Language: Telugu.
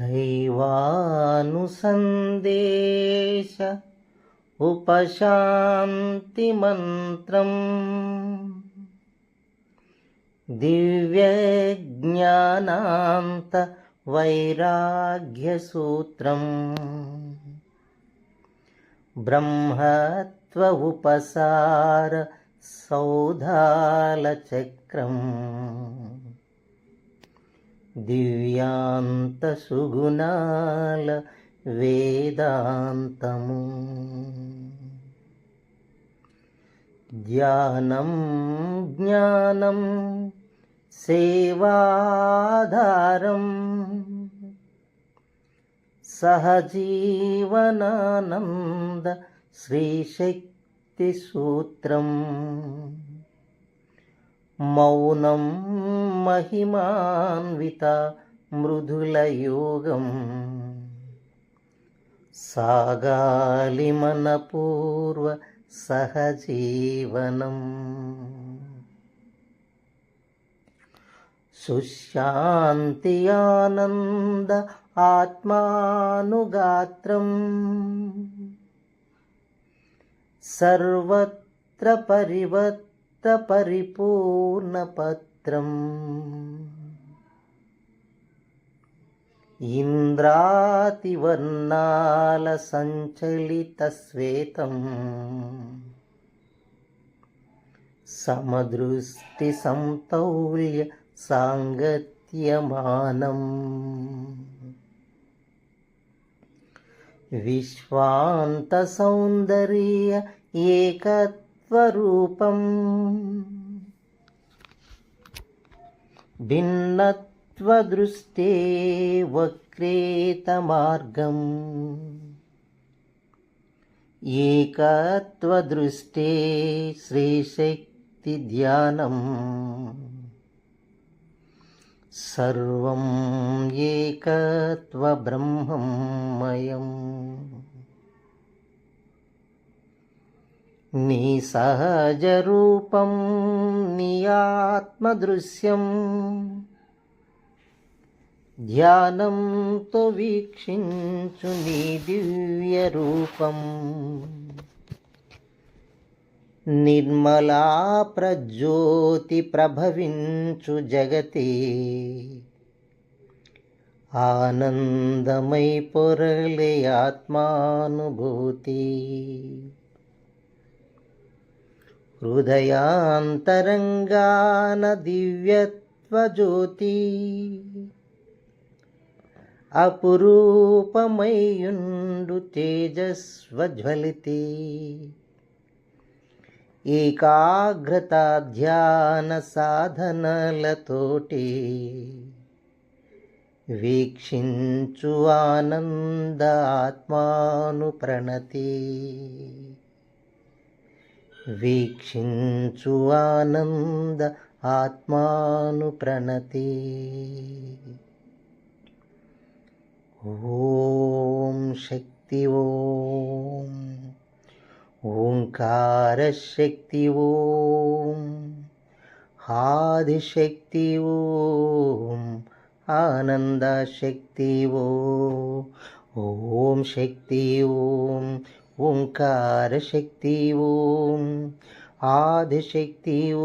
दैवानुसन्देश उपशान्तिमन्त्रम् दिव्यज्ञानान्त वैराग्यसूत्रम् ब्रह्मत्व उपसार सौधालचक्रम् దివ్యాంత సుగుణాల వేదాంతము. ధ్యానం జ్ఞానం సేవాధారం సహజీవనానంద శ్రీశక్తి సూత్రం. మౌనం మహిమాన్విత మృదులయోగం. సాగాలి మన పూర్వ సహజీవనం. సుశాంతి ఆనంద ఆత్మానుగాత్రం. సర్వత్ర పరివర్త సంచలితశ్వేతం సమదృష్టి సంతౌల్య సాంగత్యమానం. విశ్వాంత సౌందర్య ఏకత్వ స్వరూపం. భిన్నత్వదృష్టే వక్రేతమార్గం. ఏకత్వదృష్టే శ్రీశక్తి ధ్యానం సర్వం ఏకత్వబ్రహ్మమయం నీ సహజ రూపం నీ ఆత్మదృశ్యం ధ్యానంతో వీక్షించు నీ దివ్య రూపం. నిర్మలా ప్రజ్యోతి ప్రభవించు జగతి. ఆనందమై పొరలే ఆత్మానుభూతి. హృదయాంతరంగాన దివ్యత్వజ్యోతి అపురూపమయుండు తేజస్వజ్వలితి. ఏకాగ్రత ధ్యాన సాధనలతోటి వీక్షించు ఆనంద ఆత్మాను ప్రణతి వీక్షించు ఆనంద ఆత్మాను ప్రణతి ఓం శక్తి ఓం. ఓంకార శక్తి ఓం. ఆదిశక్తి ఓం. ఆనంద శక్తి ఓం శక్తి ఓం. ఓంకార శక్తి ఓం ఆదిశక్తి ఓం